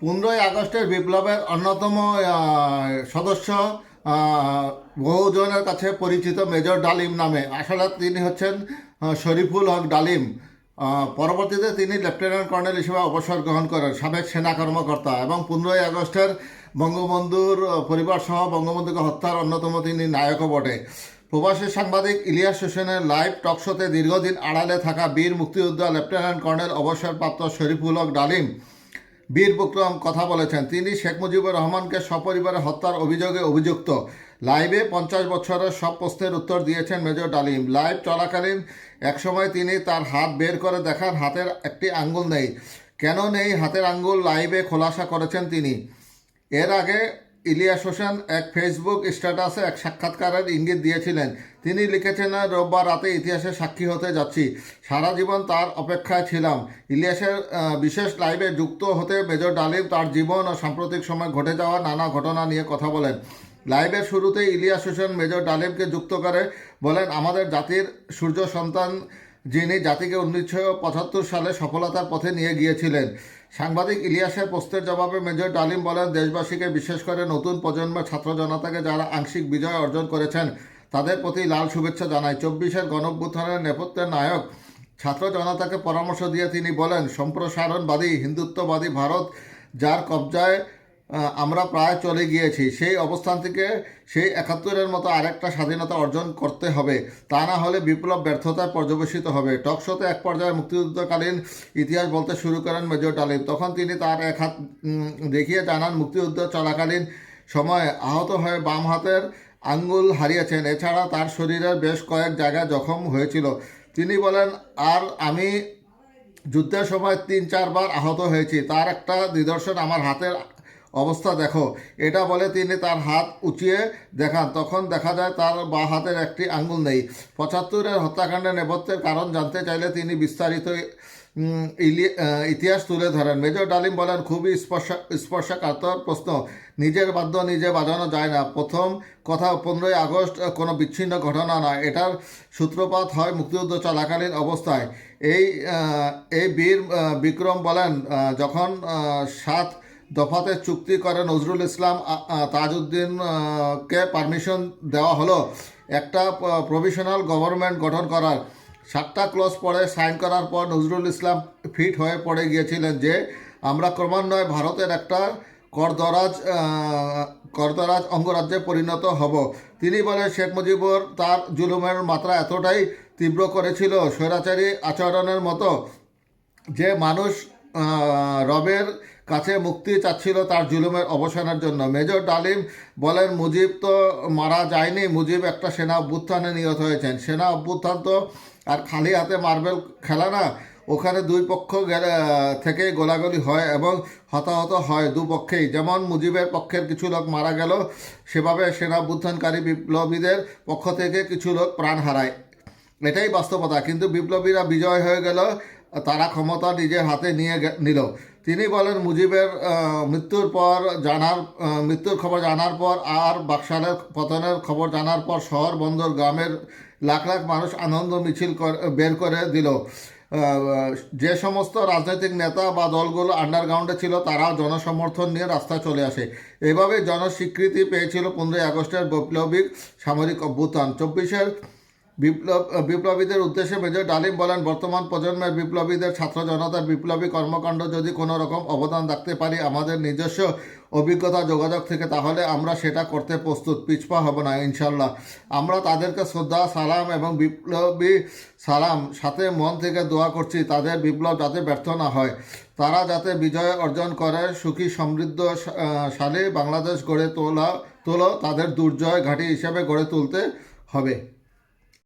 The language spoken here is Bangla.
পনেরোই আগস্টের বিপ্লবের অন্যতম সদস্য বহুজনের কাছে পরিচিত মেজর ডালিম নামে। আসলে তিনি হচ্ছেন শরীফুল হক ডালিম। পরবর্তীতে তিনি লেফটেন্যান্ট কর্নেল হিসেবে অবসর গ্রহণ করেন, সাবেক সেনা কর্মকর্তা। এবং পনেরোই আগস্টের বঙ্গবন্ধুর পরিবার সহ বঙ্গবন্ধুকে হত্যার অন্যতম তিনি নায়কও বটে। প্রবাসী সাংবাদিক ইলিয়াস হোসেনের লাইভ টকশোতে দীর্ঘদিন আড়ালে থাকা বীর মুক্তিযোদ্ধা লেফটেন্যান্ট কর্নেল অবসরপ্রাপ্ত শরীফুল হক ডালিম বীর বিক্রম কথা বলেছেন। তিনি শেখ মুজিবুর রহমানকে সপরিবারে হত্যার অভিযোগে অভিযুক্ত। লাইভে পঞ্চাশ বছরের সব প্রশ্নের উত্তর দিয়েছেন মেজর ডালিম। লাইভ চলাকালীন একসময় তিনি তার হাত বের করে দেখান, হাতের একটি আঙ্গুল নেই। কেন নেই হাতের আঙ্গুল? লাইভে খোলাসা করেছেন তিনি। এর আগে ইলিয়াস হোসেন এক ফেসবুক স্ট্যাটাসে এক সাক্ষাৎকারের ইঙ্গিত দিয়েছিলেন। তিনি লিখেছেন, রোববার রাতে ইতিহাসে সাক্ষী হতে যাচ্ছি। সারা জীবন তার অপেক্ষায় ছিলাম। ইলিয়াসের বিশেষ লাইভে যুক্ত হতে মেজর ডালিম তার জীবন ও সাম্প্রতিক সময় ঘটে যাওয়া নানা ঘটনা নিয়ে কথা বলেন। লাইভের শুরুতে ইলিয়াস হোসেন মেজর ডালিমকে যুক্ত করে বলেন, আমাদের জাতির সূর্য সন্তান যিনি জাতিকে উনিশশো পঁচাত্তর সালে সফলতার পথে নিয়ে গিয়েছিলেন। সাংবাদিক ইলিয়াসের প্রশ্নের জবাবে মেজর ডালিম বলেন, দেশবাসীকে বিশেষ করে নতুন প্রজন্মের ছাত্র জনতাকে যারা আংশিক বিজয় অর্জন করেছেন, তাদের প্রতি লাল শুভেচ্ছা জানাই চব্বিশের গণভ্যুত্থানের নেপথ্যের নায়ক, ছাত্র জনতাকে পরামর্শ দিয়ে তিনি বলেন, সম্প্রসারণবাদী, হিন্দুত্ববাদী ভারত, যার কবজায় আমরা প্রায় চলে গিয়েছি। সেই অবস্থান থেকে সেই একাত্তরের মতো আরেকটা স্বাধীনতা অর্জন করতে হবে। তা না হলে বিপ্লব ব্যর্থতায় পর্যবেসিত হবে। টকশোতে এক পর্যায়ে মুক্তিযুদ্ধকালীন ইতিহাস বলতে শুরু করেন মেজর ডালিম। তখন তিনি তার এক হাত দেখিয়ে জানান, মুক্তিযুদ্ধ চলাকালীন সময়ে আহত হয়ে বাম হাতের আঙ্গুল হারিয়েছেন। এছাড়া তার শরীরের বেশ কয়েক জায়গায় জখম হয়েছিল। তিনি বলেন, আর আমি যুদ্ধের সময় তিন চারবার আহত হয়েছি। তার একটা নিদর্শন আমার হাতের অবস্থা দেখো। এটা বলে তিনি তার হাত উঁচিয়ে দেখান। তখন দেখা যায় তার বা হাতের একটি আঙ্গুল নেই। পঁচাত্তরের হত্যাকাণ্ডের নেপথ্যের কারণ জানতে চাইলে তিনি বিস্তারিত ইতিহাস তুলে ধরেন। মেজর ডালিম বলেন, খুবই স্পর্শ, স্পর্শকাতর প্রশ্ন। নিজের বাদ্য নিজে বাজানো যায় না। প্রথম কথা, পনেরোই আগস্ট কোনো বিচ্ছিন্ন ঘটনা নয়। এটার সূত্রপাত হয় মুক্তিযুদ্ধ চলাকালীন অবস্থায়। এই এই বীর বিক্রম বলেন যখন সাত দফাতে চুক্তি করে নজরুল ইসলাম আ- আ, তাজউদ্দিন কে পারমিশন দেওয়া হলো? একটা প্রভিশনাল গভর্নমেন্ট গঠন করার। সাতটা ক্লজ পরে সাইন করার পর নজরুল ইসলাম ফিট হয়ে পড়ে গিয়েছিলেন যে আমরা ক্রমান্বয়ে ভারতের একটা করদরাজ করদরাজ অঙ্গরাজ্যে পরিণত হব। তিনি বলেন শেখ মুজিবুর তার জুলুমের মাত্রা এতটাই তীব্র করেছিল স্বৈরাচারী আচরণের মতো যে মানুষ রবের কাছে মুক্তি চাচ্ছিল তার জুলুমের অবসানের জন্য। মেজর ডালিম বলেন, মুজিব তো মারা যায়নি, মুজিব একটা সেনা অভ্যুত্থানে নিহত হয়েছেন। সেনা অভ্যুত্থান তো আর খালি হাতে মার্বেল খেলা না, ওখানে দুই পক্ষ থেকে গোলাগুলি হয় এবং হতাহত হয় দুপক্ষেই যেমন মুজিবের পক্ষের কিছু লোক মারা গেল, সেভাবে সেনা অভ্যুত্থানকারী বিপ্লবীদের পক্ষ থেকে কিছু লোক প্রাণ হারায়। এটাই বাস্তবতা। কিন্তু বিপ্লবীরা বিজয় হয়ে গেল তারা ক্ষমতা নিজের হাতে নিয়ে নিল। তিনি বলেন, মুজিবের মৃত্যুর পর জানার মৃত্যুর খবর জানার পর আর বাকশালের পতনের খবর জানার পর শহর বন্দর গ্রামের লাখ লাখ মানুষ আনন্দ মিছিল বের করে দিল। যে সমস্ত রাজনৈতিক নেতা বা দলগুলো আন্ডারগ্রাউন্ডে ছিল, তারা জনসমর্থন নিয়ে রাস্তায় চলে আসে। এভাবে জনস্বীকৃতি পেয়েছিল পনেরোই আগস্টের বৈপ্লবিক সামরিক অভ্যুত্থান। চব্বিশের বিপ্লব বিপ্লবীদের উদ্দেশ্যে মেজর ডালিম বলেন, বর্তমান প্রজন্মের বিপ্লবীদের ছাত্র জনতার বিপ্লবী কর্মকাণ্ড যদি কোনো রকম অবদান রাখতে পারি, আমাদের নিজস্ব অভিজ্ঞতা, যোগাযোগ থেকে, তাহলে আমরা সেটা করতে প্রস্তুত। পিছপা হব না ইনশাল্লাহ আমরা তাদেরকে শ্রদ্ধা, সালাম এবং বিপ্লবী সালাম, সাথে মন থেকে দোয়া করছি, তাদের বিপ্লব যাতে ব্যর্থ না হয়। তারা যাতে বিজয় অর্জন করে, সুখী, সমৃদ্ধ সালে বাংলাদেশ গড়ে তোলা, তোলো, তাদের দুর্জয় ঘাঁটি হিসেবে গড়ে তুলতে হবে।